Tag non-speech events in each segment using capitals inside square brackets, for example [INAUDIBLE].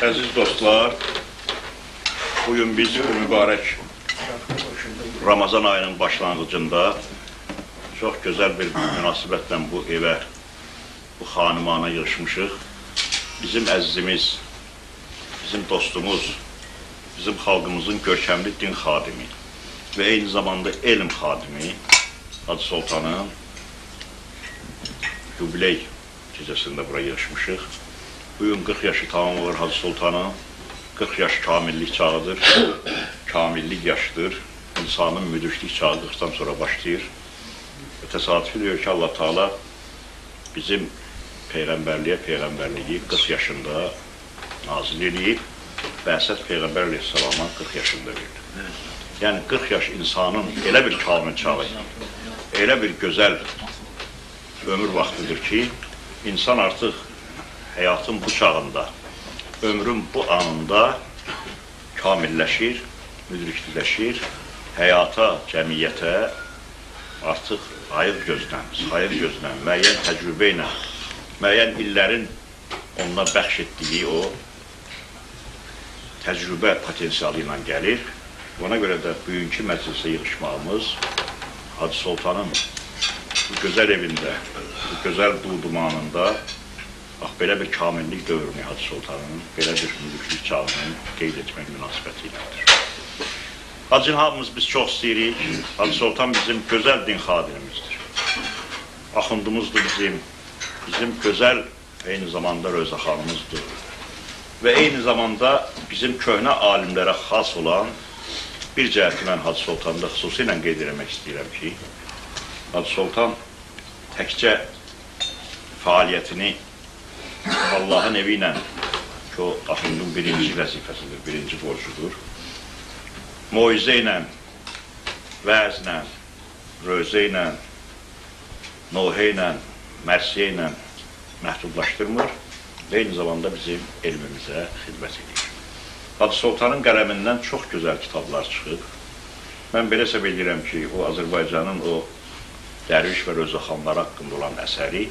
Əziz dostlar, bugün biz bu mübarək Ramazan ayının başlanğıcında çox gözəl bir münasibətlə bu evə, bu xanımana yığışmışıq. Bizim əzizimiz, bizim dostumuz, bizim xalqımızın görkəmli din xadimi və eyni zamanda elm xadimi Hacı Sultanın yubiley gecəsində bura yığışmışıq. Bugün 40 yaşı tamam olur Hacı Sultanın. 40 yaş kamillik çağıdır. [COUGHS] kamillik yaşıdır. İnsanın müdürlük çağı 40'tan sonra başlayır. Ve tesadüf diyor ki Allah Teala bizim peygamberliğe peygamberliği 40 yaşında nazil edip Behzat Peygamber Aleyhisselam'a 40 yaşında verdi. Yani 40 yaş insanın elə bir kamil çağı, elə bir gözəl ömür vaxtıdır ki, insan artıq həyatın bu çağında, ömrün bu anında kamilləşir, müdrikləşir, həyata, cəmiyyətə artıq ayıq gözlə, sayıq gözlə, müəyyən təcrübə ilə, müəyyən illərin onuna bəxş etdiyi o təcrübə potensialı ilə gəlir. Ona görə də bugünkü məclisə yığışmağımız Hacı Sultanın bu gözəl evində, bu gözəl dudumanında bax belə bir kamillik dövrünü Hacı Sultanın, belə bir müdürlük çağını qeyd etmək münasibəti ilədir. Hacı hamımız biz çox istəyirik. Hacı Sultan bizim gözəl din xadimimizdir. Axundumuzdur bizim, bizim gözəl eyni zamanda rözaxanımızdır. Və eyni zamanda bizim köhnə alimlərə xas olan bir cəhəti mən Hacı Sultanda xüsusilə qeyd etmək istəyirəm ki, Hacı Sultan təkcə fəaliyyətini Allahın evi ilə ki, o Axundun birinci vəzifəsidir, birinci borcudur. Moizə ilə, vəzlə, rözə ilə, nohə ilə, mərsiyə ilə məhdudlaşdırmır və eyni zamanda bizim elmimizə xidmət edir. Hacı Sultanın qələmindən çox gözəl kitablar çıxıb. Mən belə edirəm ki, o Azərbaycanın o dərviş və rözaxanları haqqında olan əsəri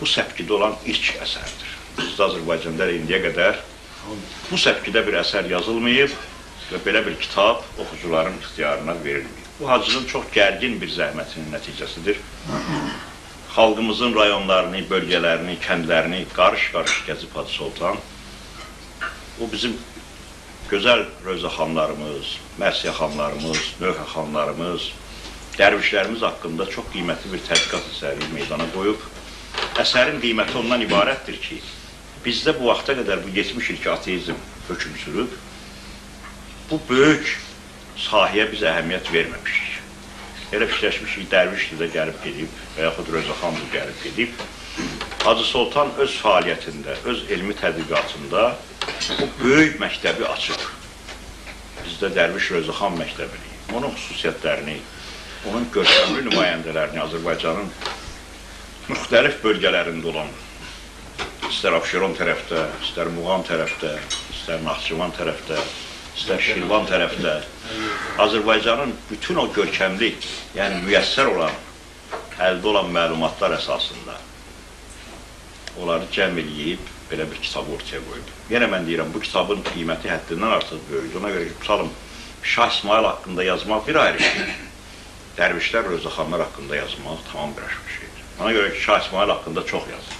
bu səpkidə olan ilk əsərdir. Bizdə Azərbaycanda indiyə qədər bu səpkidə bir əsər yazılmayıb və belə bir kitab oxucuların ixtiyarına verilməyib. Bu hacının çox gərgin bir zəhmətinin nəticəsidir. Xalqımızın rayonlarını, bölgələrini, kəndlərini qarış-qarış gəzib Hacı Sultan. Bu bizim gözəl rözaxanlarımız, mərsiyaxanlarımız, növhəxanlarımız, dərvişlərimiz haqqında çox qiymətli bir tədqiqat əsəri meydana qoyub. Əsərin qiyməti ondan ibarətdir ki, bizdə bu vaxta qədər bu 70 il ki ateizm hökm sürüb, bu böyük sahəyə biz əhəmiyyət verməmişik. Elə fikirləşmişik, dərvişdir də gəlib gedib və yaxud Rözaxan da gəlib gedib. Hacı Sultan öz fəaliyyətində, öz elmi tədqiqatında bu böyük məktəbi açıb. Bizdə Dərviş Rözaxan məktəbini, onun xüsusiyyətlərini, onun görkəmli nümayəndələrini Azərbaycanın müxtəlif bölgələrində olan, istər Abşeron tərəfdə, istər Muğan tərəfdə, istər Naxçıvan tərəfdə, istər Şirvan tərəfdə, Azərbaycanın bütün o görkəmli, yəni müyəssər olan, əldə olan məlumatlar əsasında onları cəm eləyib belə bir kitab ortaya qoyub. Yenə mən deyirəm, bu kitabın qiyməti həddindən artıq böyükdür. Ona görə ki, tutalım, Şah İsmail haqqında yazmaq bir ayrı şeydir. Dərvişlər, Rözaxanlar haqqında yazmaq tamam bir şeydir. Ona görə ki, Şah İsmail haqqında çox yazır.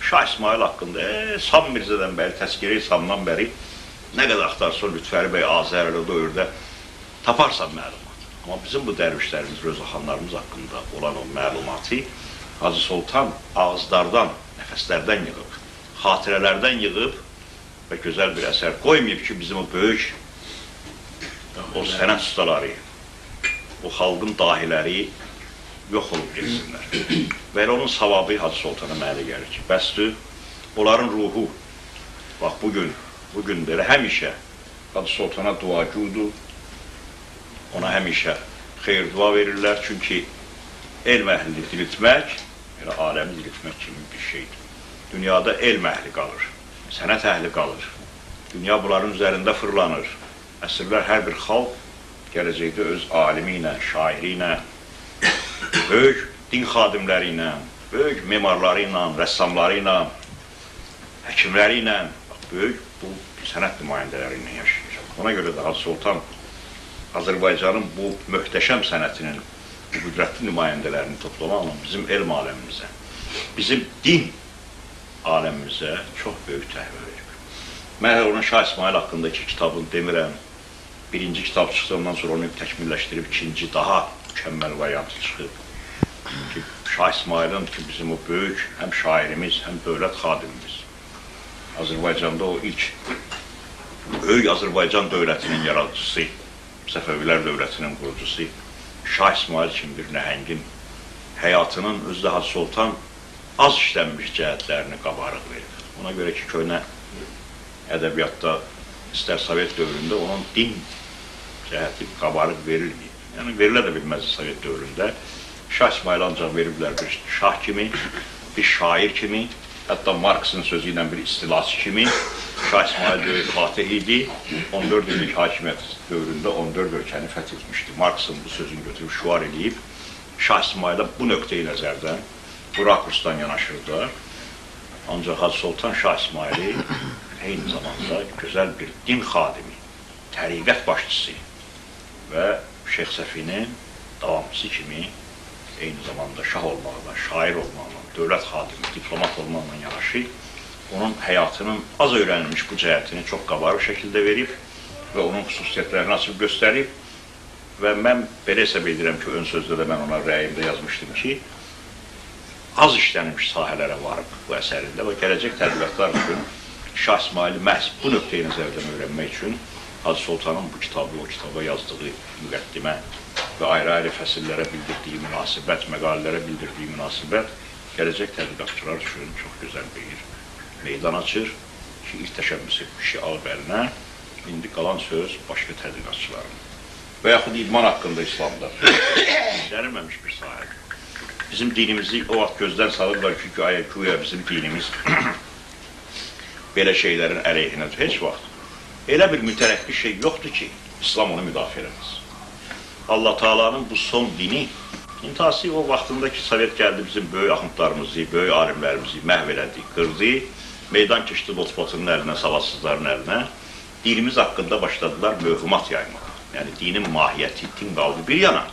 Şah İsmail haqqında, e, Sam Mirzədən bəri, təskiri Samdan bəri nə qədər axtarsan Lütfəli bəy Azərli dövrdə taparsan məlumat. Amma bizim bu dərvişlərimiz, Rözaxanlarımız haqqında olan o məlumatı Hacı Sultan ağızlardan, nəfəslərdən yığıb, xatirələrdən yığıb və gözəl bir əsər qoymayıb ki, bizim o böyük o sənət ustaları, o xalqın dahiləri yox olub getsinlər. Və elə onun savabı Hacı Sultana mənə gəlir ki, bəsdir, onların ruhu, bax bugün, bugün belə həmişə Hacı Sultana duacıdır, ona həmişə xeyir dua verirlər, çünki elm əhlini diriltmək, elə aləmi diriltmək kimi bir şeydir. Dünyada elm əhli qalır, sənət əhli qalır, dünya bunların üzərində fırlanır. Əsrlər hər bir xalq gələcəkdə öz alimi ilə, böyük din xadimləri ilə, böyük memarları ilə, rəssamları böyük bu sənət nümayəndələri ilə yaşayır. Ona görə də Hacı Sultan Azərbaycanın bu möhtəşəm sənətinin bu qüdrətli nümayəndələrini toplamaqla bizim elm aləmimizə, bizim din aləmimizə çox böyük təhvil verir. Mən onun Şah İsmail haqqındakı kitabını demirəm. Birinci kitab çıxdı, ondan sonra onu təkmilləşdirib ikinci daha mükəmməl variantı çıxıb. Ki, Şah İsmailin ki, bizim o böyük həm şairimiz, həm dövlət xadimimiz. Azərbaycanda o ilk böyük Azərbaycan dövlətinin yaradıcısı, Səfəvilər dövlətinin qurucusu Şah İsmail kimi bir nəhəngin həyatının özü də Hacı Sultan az işlənmiş cəhətlərini qabarıq verir. Ona görə ki, köhnə ədəbiyyatda istər Sovet dövründə onun din cəhəti qabarıq verilməyib. Də bilməz Sovet dövründə. Şah İsmail ancaq veriblər bir şah kimi, bir şair kimi, hətta Marksın sözü ilə bir istilası kimi Şah İsmail böyük fatih idi. 14 illik hakimiyyət dövründə 14 ölkəni fəth etmişdi. Marksın bu sözünü götürüb şuar edib Şah İsmail'e bu nöqteyi nəzərdən bu rakursdan yanaşırdı. Ancaq Hacı Sultan Şah İsmail'i eyni zamanda gözəl bir din xadimi, təriqət başçısı və Şeyx Səfinin davamçısı kimi eyni zamanda şah olmaqla, şair olmaqla, dövlət xadimi, diplomat olmaqla yanaşı, onun həyatının az öyrənilmiş bu cəhətini çox qabarıq şəkildə verib və onun xüsusiyyətlərini açıb göstərib və mən belə hesab edirəm ki, ön sözdə də mən ona rəyimdə yazmışdım ki, az işlənmiş sahələrə varıb bu əsərində və gələcək tədqiqatlar üçün Şah İsmaili məhz bu nöqteyi nəzərdən öyrənmək üçün Hacı Sultanın bu kitabı, o kitaba yazdığı müqəddimə və ayrı-ayrı fəsillərə bildirdiyi münasibət, məqalələrə bildirdiyi münasibət gələcək tədqiqatçılar üçün çox gözəl bir meydan açır ki, ilk işi alıb əlinə, indi qalan söz başqa tədqiqatçıların və yaxud idman haqqında İslamda [COUGHS] işlənilməmiş bir sahədir. Bizim dinimizi o vaxt gözdən salırlar ki, güya, güya bizim dinimiz [COUGHS] belə şeylərin əleyhinədir. Heç vaxt. Elə bir mütərəqqi şey yoxdur ki, İslam onu müdafiə eləməz. Allah Taala'nın bu son dini intihası o vaxtında ki, Sovet gəldi bizim böyük axundlarımızı, böyük alimlərimizi məhv elədi, qırdı, meydan keçdi Botpotunun əlinə, savadsızların əlinə. Dinimiz haqqında başladılar möhümat yaymağa. Yəni dinin mahiyyəti, din qaldı bir yana.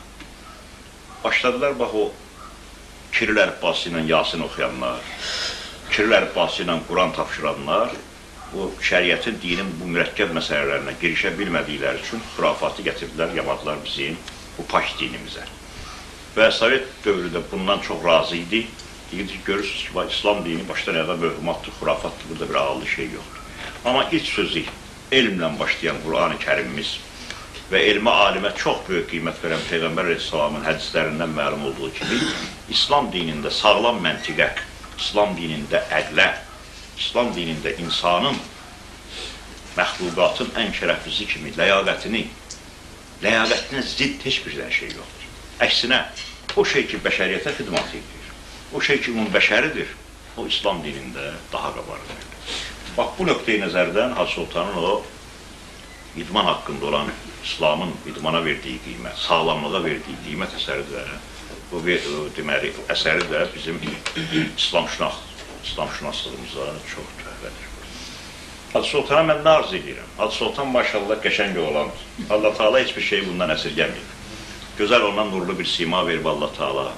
Başladılar bax o Kiril əlifbası ilə Yasin oxuyanlar, Kiril əlifbası ilə Quran tapşıranlar bu şəriətin, dinin bu mürəkkəb məsələlərinə girişə bilmədikləri üçün xurafatı gətirdilər, yamadılar bizim bu paş dinimizə. Və Sovet dövrü də bundan çox razı idi. Deyirdi ki, görürsünüz ki, İslam dini başdan ayağa möhümatdır, xurafatdır, burada bir ağıllı şey yoxdur. Amma ilk sözü elmlə başlayan Qur'an-ı Kərimimiz və elmə alimə çox böyük qiymət verən Peyğəmbər Aleyhisselamın hədislərindən məlum olduğu kimi, İslam dinində sağlam məntiqə, İslam dinində ədlə, İslam dinində insanın məxluqatın ən şərəflisi kimi ləyaqətini, ləyaqətinə zidd heç bir şey yoxdur. Əksinə, o şey ki, bəşəriyyətə xidmat edir, o şey ki, onun bəşəridir, o İslam dinində daha qabarıdır. Bax, bu nöqteyi nəzərdən Hacı Sultanın o idman haqqında olan İslamın idmana verdiyi qiymət, sağlamlığa verdiyi qiymət əsəri də bu deməli, əsəri də bizim İslam şünax, İslam şünaslığımıza çox töhfədir. Hacı Sultana mən nə arz edirəm? Hacı Sultan maşallah qəşəng olan. Allah Taala heç bir şey bundan əsirgəməyib. Gözəl ondan nurlu bir sima verib Allah Taala.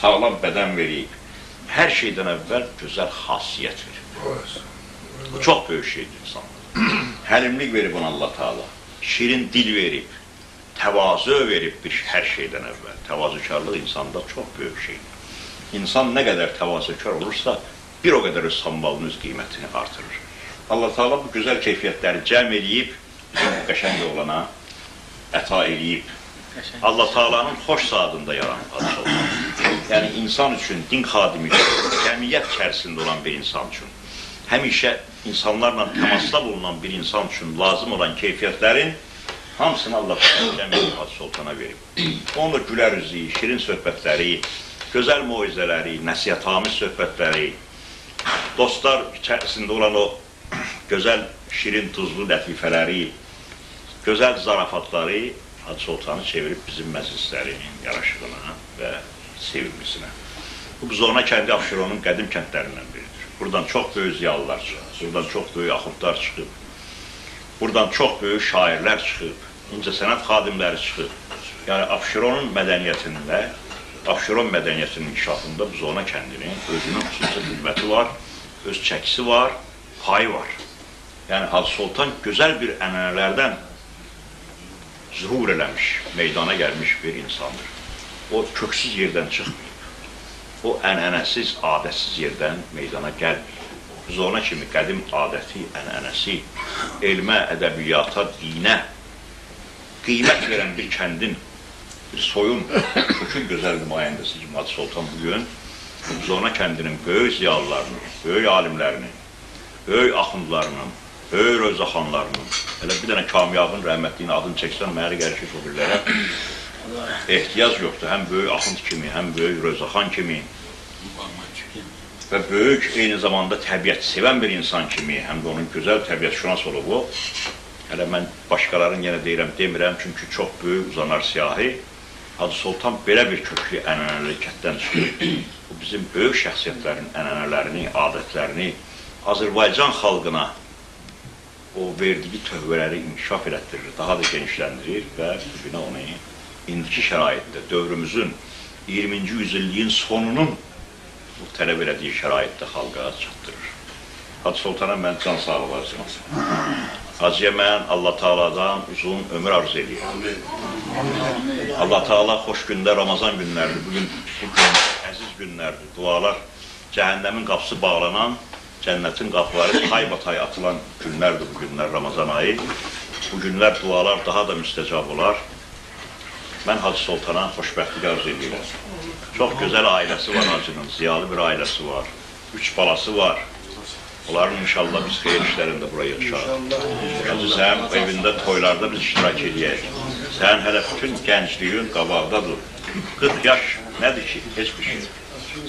Sağlam bədən verib. Hər şeydən əvvəl gözəl xasiyyət verib. Bu çox böyük şeydir insanlara. [CLEARS THROAT] Həlimlik verib ona Allah Taala. Şirin dil verib. Təvazö verib bir hər şeydən əvvəl. Təvazökarlıq insanda çox böyük şeydir. İnsan nə qədər təvazökar olursa, bir o qədər öz sambalının öz qiymətini artırır. Allah Taala bu gözəl keyfiyyətləri cəm eləyib bizim bu qəşəng oğlana əta eləyib. Allah Taala'nın xoş saadında yaranmış olsun. Yəni insan üçün, din xadimi üçün, cəmiyyət içərisində olan bir insan üçün, həmişə insanlarla təmasda bulunan bir insan üçün lazım olan keyfiyyətlərin hamısını Allah Cəmiyyət Sultana verib. Onun da gülər üzü, şirin söhbətləri, gözəl moizələri, nəsihətamiz söhbətləri, dostlar içərisində olan o gözəl, şirin, tuzlu lətifələri, gözəl zarafatları Hacı Sultanı çevirib bizim məclislərin yaraşığına və sevimlisinə. Bu Buzorna kəndi Abşeronun qədim kəndlərindən biridir. Buradan çok büyük ziyalılar çıxıb. Buradan çok büyük axundlar çıxıb. Buradan çok büyük şairlər çıxıb. İncəsənət xadimləri çıxıb. Yəni Abşeronun mədəniyyətində, Abşeron mədəniyyətinin inkişafında zona kəndinin özünün xüsusi xidməti var, öz çəkisi var, payı var. Yəni Hacı Sultan gözəl bir ənənələrdən zuhur eləmiş, meydana gəlmiş bir insandır. O köksüz yerdən çıxmayıb. O ənənəsiz, adətsiz yerdən meydana gəlməyib. Biz ona kimi qədim adəti, ənənəsi, elmə, ədəbiyyata, dinə qiymət verən bir kəndin, bir soyun, kökün gözəl nümayəndəsi kimi Hacı Sultan bugün Zona kəndinin böyük ziyalılarını, böyük alimlərinin, böyük axundlarının, böyük rözaxanlarının, elə bir dənə kamyabın rəhmətliyin adını çəksən, mənə gəlir ki, o birlərə ehtiyac yoxdur. Həm böyük axund kimi, həm böyük rözaxan kimi və böyük eyni zamanda təbiət sevən bir insan kimi, həm də onun gözəl təbiət şünas olub o. Hələ mən başqalarının yenə deyirəm, demirəm, çünki çox böyük uzanar siyahi. Hacı Sultan belə bir köklü ənənəli kətdən çıxır. [CLEARS THROAT] Bu bizim böyük şəxsiyyətlərin ənənələrini, adətlərini Azərbaycan xalqına o verdiyi tövbələri inkişaf elətdirir, daha da genişləndirir və bugünə onu indiki şəraitdə, dövrümüzün 20-ci yüzilliyin sonunun bu tələb elədiyi şəraitdə xalqa çatdırır. Hacı Sultana mən can sağlığı arzulayıram. [CLEARS THROAT] Mən Allah Taala'dan uzun ömür arzu edirəm. Allah Taala xoş gündə Ramazan günləridir. Bugün bu gün əziz günlərdir. Dualar cəhənnəmin qapısı bağlanan, cənnətin qapıları taybatay atılan günlərdir bu günlər Ramazan ayı. Bu günlər dualar daha da müstəcab olar. Mən Hacı Sultana xoşbəxtlik arzu edirəm. Çox gözəl ailəsi var Hacının, ziyalı bir ailəsi var. Üç balası var. Onların inşallah biz xeyir işlərində buraya yığışarıq. Hacı sənin evində toylarda biz iştirak edəyək. Sən hələ bütün gəncliyin qabaqdadır. 40 yaş nədir ki? Heç bir şey.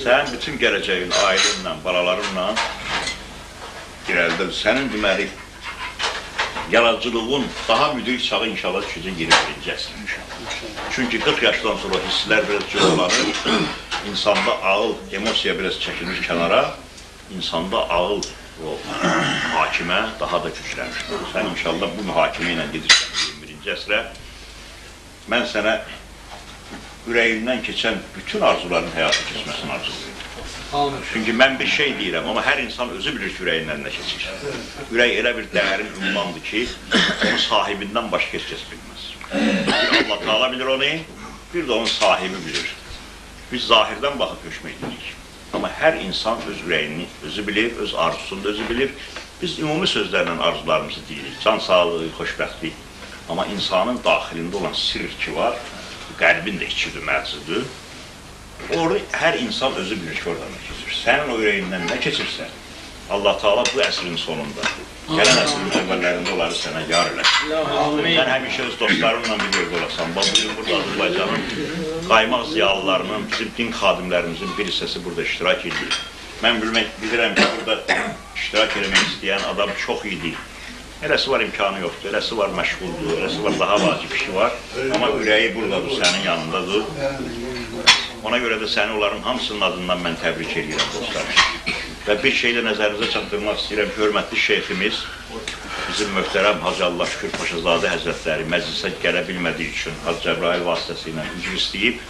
Sənin bütün gələcəyin ailənlə, balalarınla irəlidə sənin deməli yaradıcılığın daha müdrik çağı inşallah düşəcək yeri biləcəksən inşallah. Çünki 40 yaşdan sonra hisslər biraz cüzlanır, insanda ağıl, emosiya biraz çəkilir kənara, insanda ağıl o hakimə daha da güclənir. Sən inşallah bu mühakimə ilə gedirsən 21-ci əsrə. Mən sənə ürəyindən keçən bütün arzuların həyata keçməsini arzulayıram. Çünki mən bir şey deyirəm, amma hər insan özü bilir ki, ürəyindən nə keçir. Ürək elə bir dərin ünvandır ki, onun sahibindən başqa heç kəs bilməz. Bir Allah Taala bilir onu, bir də onun sahibi bilir. Biz zahirdən baxıb hökm edirik. Amma hər insan öz ürəyini özü bilir, öz arzusunu özü bilir. Biz ümumi sözlərlə arzularımızı deyirik. Can sağlığı, xoşbəxtlik. Amma insanın daxilində olan sirr ki var, qəlbin də içidir, mərcidir. Orada hər insan özü bilir ki, orada nə keçir. Sənin o ürəyindən nə keçirsə, Allah Taala bu əsrin sonunda, gələn əsrin əvvəllərində onları sənə yar eləsin. Sən həmişə öz dostlarınla bir yerdə olasan. Bax, bugün burada Azərbaycanın qaymaq ziyalılarının, bizim din xadimlərimizin bir hissəsi burada iştirak edir. Mən bilmək, bilirəm ki, burada iştirak etmək istəyən adam çox idi. Eləsi var imkanı yoxdur, eləsi var məşğuldur, eləsi var daha vacib işi var. Amma ürəyi buradadır, sənin yanındadır. Ona görə də səni onların hamısının adından mən təbrik edirəm dostlar. Və bir şeylə nəzərinizə çatdırmaq istəyirəm ki, hörmətli bizim möhtərəm Hacı Allah Şükür Paşazadə Həzrətləri məclisə gələ bilmədiyi üçün Hacı Cəbrail vasitəsilə üzr istəyib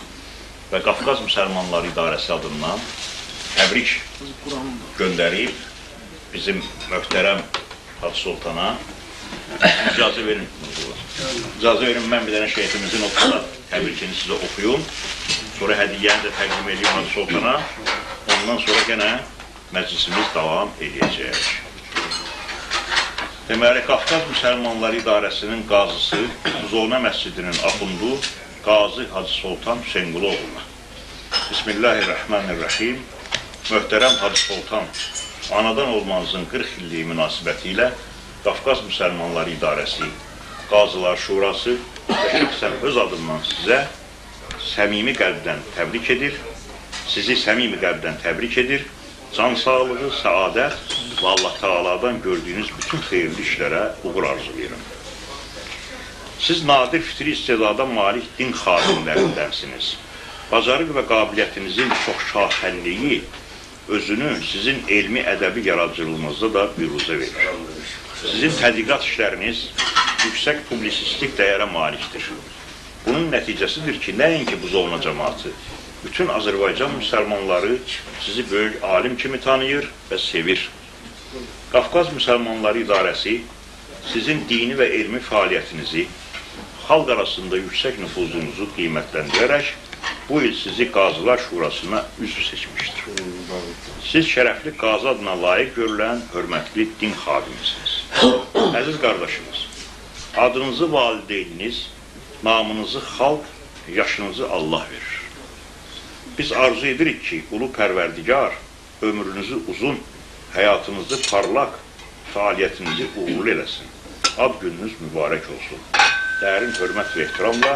və Qafqaz Müsəlmanları İdarəsi adından təbrik göndərib bizim möhtərəm Hacı Sultana icazə verin. İcazə verin, mən bir dənə şeyximizin oxuda təbrikini sizə oxuyum. Sonra hədiyyəni də təqdim edeyim Hacı Sultana. Ondan sonra yenə məclisimiz davam edəcək. Deməli, Qafqaz Müsəlmanları İdarəsinin qazısı, Zona məscidinin axundu Qazi Hacı Sultan Hüseynquluoğlu. Bismillahirrahmanirrahim. Möhtərəm Hacı Sultan, anadan olmanızın 40 illiyi münasibəti ilə Qafqaz Müsəlmanları İdarəsi, Qazılar Şurası və şəxsən öz adımdan sizə səmimi qəlbdən təbrik edir, sizi səmimi qəlbdən təbrik edir, can sağlığı, səadət və Allah Teala'dan gördüyünüz bütün xeyirli işlərə uğur arzulayıram. Siz nadir fitri istedada malik din xadimlərindənsiniz. Bacarıq və qabiliyyətinizin çox şaxəlliyi özünü sizin elmi ədəbi yaradıcılığınızda da büruzə verir. Sizin tədqiqat işləriniz yüksək publisistik dəyərə malikdir. Bunun nəticəsidir ki, nəinki Buzovna cəmaatı, bütün Azərbaycan müsəlmanları sizi böyük alim kimi tanıyır və sevir. Qafqaz Müsəlmanları İdarəsi sizin dini və elmi fəaliyyətinizi, xalq arasında yüksək nüfuzunuzu qiymətləndirərək bu il sizi Qazılar Şurasına üzv seçmişdir. Siz şərəfli qazi adına layiq görülən hörmətli din xadimisiniz. [COUGHS] Əziz qardaşımız, adınızı valideyniniz, namınızı xalq, yaşınızı Allah verir. Biz arzu edirik ki, ulu pərverdigar ömrünüzü uzun, həyatınızı parlaq, fəaliyyətinizi uğurlu eləsin. Ad gününüz mübarək olsun. Dərin hörmət və ehtiramla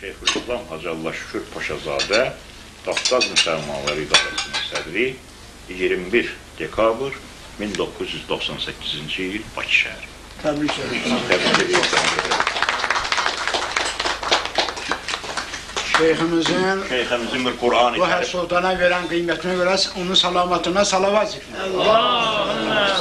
Şeyxülislam Hacı Allah Şükür Paşazadə Qafqaz Müsəlmanları İdarəsinin sədri 21 dekabr 1998-ci il Bakı şəhəri. Təbrik edirəm. Təbrik edirəm. Şeyhimizin Şeyximizin bir Qur'an-ı bu hər Kərim sultana verən qiymətinə görə onun salamatına salavat çəkin. Allahümme